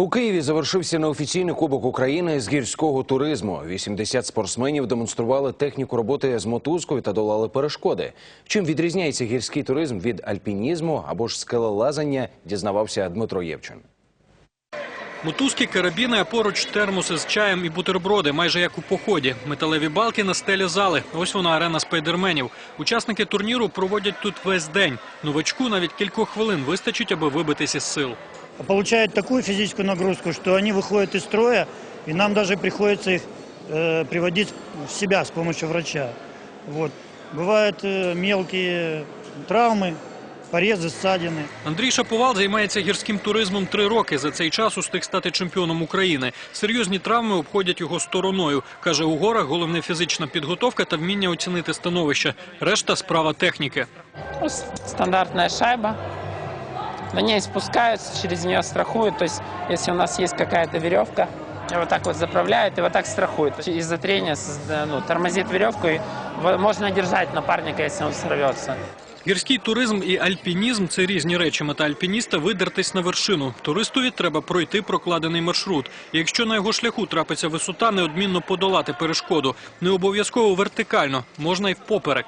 У Києві завершився неофіційний кубок України з гірського туризму. 80 спортсменів демонстрували техніку роботи з мотузкою та долали перешкоди. Чим відрізняється гірський туризм від альпінізму або ж скелелазання, дізнавався Дмитро Євчин. Мотузки, карабіни, а поруч термоси з чаєм і бутерброди, майже як у поході. Металеві балки на стелі зали. Ось вона арена спайдерменів. Учасники турніру проводять тут весь день. Новачку навіть кількох хвилин вистачить, аби вибитись із сил получают такую физическую нагрузку, что они выходят из строя, и нам даже приходится их э, приводить в себя с помощью врача. Вот. Бывают э, мелкие травмы, порезы, ссадины. Андрій Шаповал займається гірським туризмом три роки. За цей час устиг стати чемпіоном України. Серйозні травми обходять його стороною. Каже, у горах головне фізична підготовка та вміння оцінити становище. Решта справа техніки. Ну, с- стандартная шайба. На ней спускаются, через нее страхуют. То есть, если у нас есть какая-то веревка, и вот так вот заправляют и вот так страхуют. Из-за трения ну, тормозит веревку, и можно держать напарника, если он сорвется. Гірський туризм і альпінізм це різні речі. Мета альпініста видертись на вершину. Туристові треба пройти прокладений маршрут. І якщо на його шляху трапиться висота, неодмінно подолати перешкоду. Не обов'язково вертикально, можна й впоперек.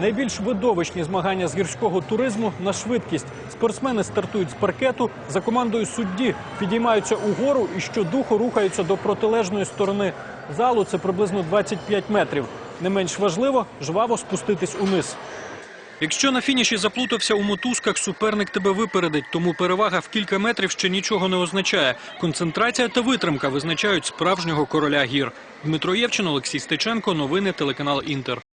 Найбільш видовищні змагання з гірського туризму на швидкість. Спортсмени стартують з паркету за командою судді, підіймаються угору і щодуху рухаються до протилежної сторони залу. Це приблизно 25 метрів. Не менш важливо жваво спуститись униз. Якщо на фініші заплутався у мотузках, суперник тебе випередить, тому перевага в кілька метрів ще нічого не означає. Концентрація та витримка визначають справжнього короля гір. Дмитро Євчин, Олексій Стеченко, новини телеканал Інтер.